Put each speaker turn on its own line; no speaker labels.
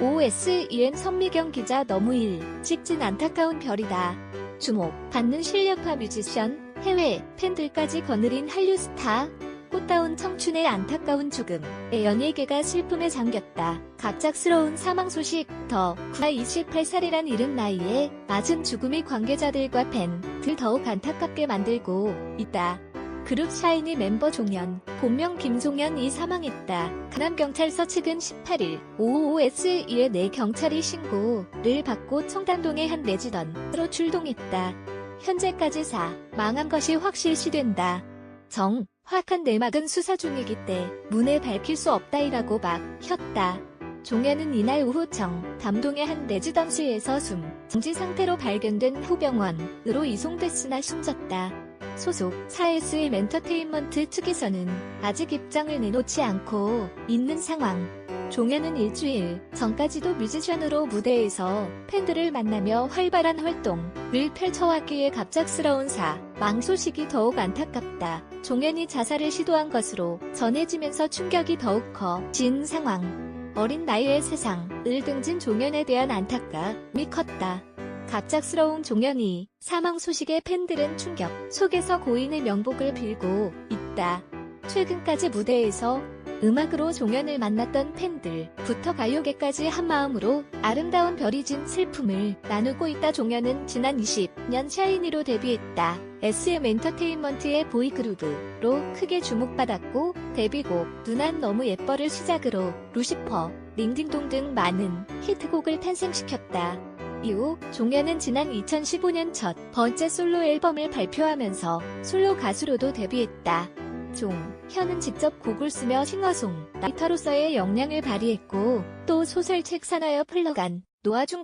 OOSEN 선미경 기자 너무 일찍진 안타까운 별이다. 주목 받는 실력파 뮤지션, 해외 팬들까지 거느린 한류 스타. 꽃다운 청춘의 안타까운 죽음의 연예계가 슬픔에 잠겼다. 갑작스러운 사망 소식 더 구하 28살이란 이른 나이에 맞은 죽음이 관계자들과 팬들 더욱 안타깝게 만들고 있다. 그룹 샤이니 멤버 종현, 본명 김종현이 사망했다. 강남경찰서 측은 18일 OOSE에 내 경찰이 신고를 받고 청담동의 한 레지던으로 출동했다. 현재까지 사 망한 것이 확실시된다. 정, 확한 내막은 수사 중이기 때 문에 밝힐 수 없다이라고 막 혔다. 종현은 이날 오후 청, 담동의 한 레지던스에서 숨, 정지 상태로 발견된 후병원으로 이송됐으나 숨졌다. 소속 4SM 엔터테인먼트 측에서는 아직 입장을 내놓지 않고 있는 상황. 종현은 일주일 전까지도 뮤지션으로 무대에서 팬들을 만나며 활발한 활동을 펼쳐왔기에 갑작스러운 사망 소식이 더욱 안타깝다. 종현이 자살을 시도한 것으로 전해지면서 충격이 더욱 커진 상황. 어린 나이에 세상을 등진 종현에 대한 안타까움이 컸다. 갑작스러운 종현이 사망 소식에 팬들은 충격 속에서 고인의 명복을 빌고 있다. 최근까지 무대에서 음악으로 종현을 만났던 팬들부터 가요계까지 한마음으로 아름다운 별이 진 슬픔을 나누고 있다. 종현은 지난 20년 샤이니로 데뷔했다. SM 엔터테인먼트의 보이그룹으로 크게 주목받았고 데뷔곡 누난 너무 예뻐를 시작으로 루시퍼, 링딩동 등 많은 히트곡을 탄생시켰다. 이후 종현은 지난 2015년 첫 번째 솔로 앨범을 발표하면서 솔로 가수로도 데뷔했다. 종, 현은 직접 곡을 쓰며 싱어송, 라이터로서의 역량을 발휘했고 또 소설책 산하여 풀러간 노아중